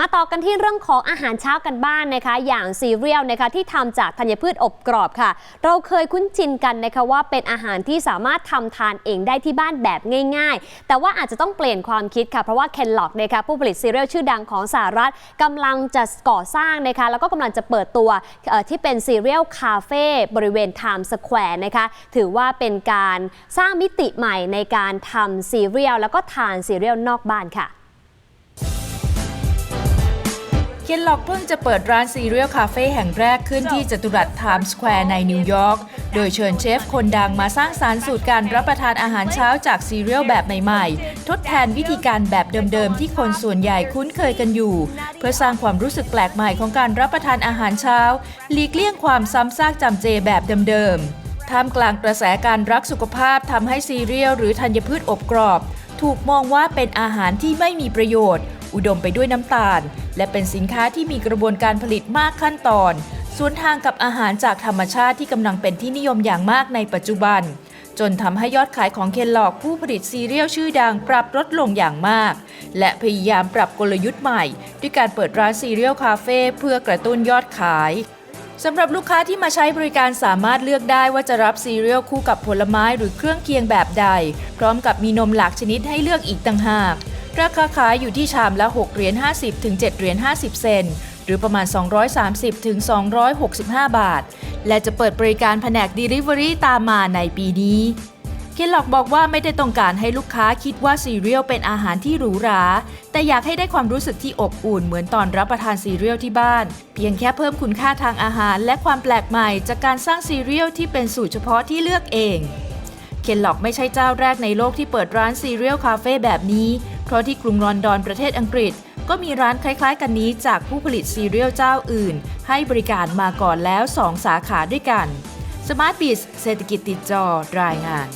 มาต่อกันที่เรื่องของอาหารเช้ากันบ้านนะคะ อย่างซีเรียลนะคะที่ทำจากธัญพืชอบกรอบค่ะ เราเคยคุ้นชินกันนะคะว่าเป็นอาหารที่สามารถทำทานเองได้ที่บ้านแบบง่าย ๆ แต่ว่าอาจจะต้องเปลี่ยนความคิดค่ะ เพราะว่าเคนล็อกนะคะผู้ผลิตซีเรียลชื่อดังของสหรัฐกำลังจะก่อสร้างนะคะแล้วก็กำลังจะเปิดตัวที่เป็นซีเรียลคาเฟ่บริเวณไทม์สแควร์นะคะถือว่าเป็นการสร้างมิติใหม่ในการทำซีเรียลแล้วก็ทานซีเรียลนอกบ้านค่ะ เคนล็อกเพิ่งจะเปิดร้านซีเรียลคาเฟ่แห่งแรกขึ้นที่จตุรัสไทม์สแควร์ในนิวยอร์ก โดยเชิญเชฟคนดังมาสร้างสารรค์สูตรการรับประทานอาหารเช้าจากซีเรียลแบบใหม่ๆ ทดแทนวิธีการแบบเดิมๆ ที่คนส่วนใหญ่คุ้นเคยกันอยู่ เพื่อสร้างความรู้สึกแปลกใหม่ของการรับประทานอาหารเช้า หลีกเลี่ยงความซ้ำซากจำเจแบบเดิมๆ ท่ามกลางกระแสการรักสุขภาพทำให้ซีเรียลหรือธัญพืชอบกรอบ ถูกมองว่าเป็นอาหารที่ไม่มีประโยชน์ อุดมไปด้วยน้ำตาล และเป็นสินค้าที่มีกระบวนการผลิตมากขั้นตอนสวนทางกับอาหารจากธรรมชาติที่กำลังเป็นที่นิยมอย่างมากในปัจจุบัน จนทำให้ยอดขายของเคนลอกผู้ผลิตซีเรียลชื่อดังปรับลดลงอย่างมาก และพยายามปรับกลยุทธ์ใหม่ ด้วยการเปิดร้านซีเรียลคาเฟ่เพื่อกระตุ้นยอดขายสำหรับลูกค้าที่มาใช้บริการสามารถเลือกได้ว่าจะรับซีเรียลคู่กับผลไม้หรือเครื่องเคียงแบบใด พร้อมกับมีนมหลากชนิดให้เลือกอีกต่างหาก ราคาขายอยู่ที่ชามละ6เหรียญ50 ถึง 7เหรียญ50 เซนหรือประมาณ 230 ถึง 265 บาท และจะเปิดบริการแผนก Delivery ตามมาในปีนี้ เคนล็อกบอกว่าไม่ได้ต้องการให้ลูกค้าคิดว่าซีเรียลเป็นอาหารที่หรูหรา แต่อยากให้ได้ความรู้สึกที่อบอุ่นเหมือนตอนรับประทานซีเรียลที่บ้าน เพียงแค่เพิ่มคุณค่าทางอาหาร และความแปลกใหม่จากการสร้างซีเรียลที่เป็นสูตรเฉพาะที่เลือกเอง เคนล็อกไม่ใช่เจ้าแรกในโลกที่เปิดร้านซีเรียลคาเฟ่แบบนี้ เพราะที่กรุงลอนดอนประเทศอังกฤษ ก็มีร้านคล้ายๆ กันนี้จากผู้ผลิตซีเรียลเจ้าอื่น ให้บริการมาก่อนแล้ว 2 สาขาด้วยกันสมาร์ทบิสเศรษฐกิจติดจอรายงาน